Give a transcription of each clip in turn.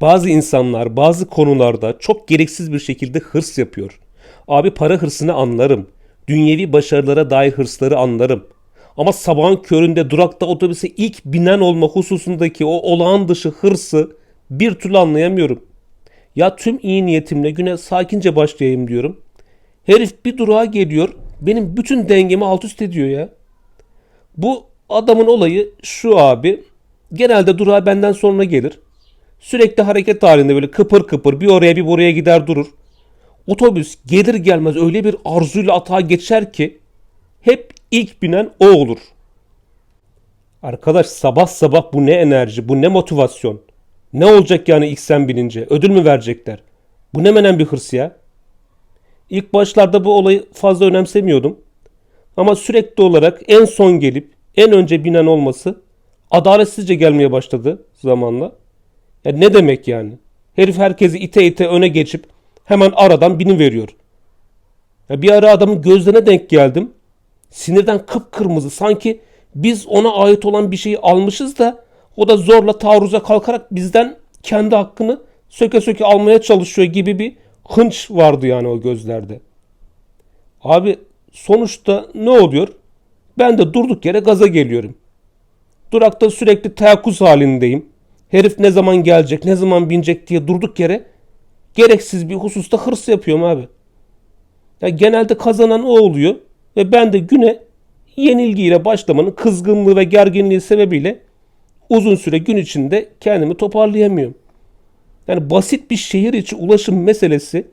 Bazı insanlar bazı konularda çok gereksiz bir şekilde hırs yapıyor. Abi para hırsını anlarım. Dünyevi başarılara dair hırsları anlarım. Ama sabahın köründe durakta otobüse ilk binen olma hususundaki o olağan dışı hırsı bir türlü anlayamıyorum. Ya tüm iyi niyetimle güne sakince başlayayım diyorum. Herif bir durağa geliyor. Benim bütün dengemi alt üst ediyor ya. Bu adamın olayı şu abi. Genelde durağa benden sonra gelir. Sürekli hareket halinde böyle kıpır kıpır bir oraya bir buraya gider durur. Otobüs gelir gelmez öyle bir arzuyla atağa geçer ki hep ilk binen o olur. Arkadaş sabah sabah bu ne enerji, bu ne motivasyon. Ne olacak yani ilk sen binince? Ödül mü verecekler? Bu ne menen bir hırs ya? İlk başlarda bu olayı fazla önemsemiyordum. Ama sürekli olarak en son gelip en önce binen olması adaletsizce gelmeye başladı zamanla. Ya ne demek yani? Herif herkesi ite ite öne geçip hemen aradan bini veriyor. Ya bir ara adamın gözlerine denk geldim. Sinirden kıpkırmızı sanki biz ona ait olan bir şeyi almışız da o da zorla taarruza kalkarak bizden kendi hakkını söke söke almaya çalışıyor gibi bir hınç vardı yani o gözlerde. Abi sonuçta ne oluyor? Ben de durduk yere gaza geliyorum. Durakta sürekli teyakkuz halindeyim. Herif ne zaman gelecek, ne zaman binecek diye durduk yere gereksiz bir hususta hırs yapıyorum abi. Ya genelde kazanan o oluyor ve ben de güne yenilgiyle başlamanın kızgınlığı ve gerginliği sebebiyle uzun süre gün içinde kendimi toparlayamıyorum. Yani basit bir şehir içi ulaşım meselesi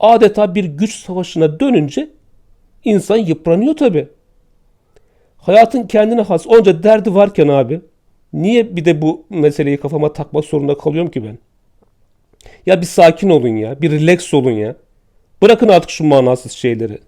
adeta bir güç savaşına dönünce insan yıpranıyor tabi. Hayatın kendine has onca derdi varken abi niye bir de bu meseleyi kafama takmak zorunda kalıyorum ki ben? Ya bir sakin olun ya, bir relax olun ya. Bırakın artık şu manasız şeyleri.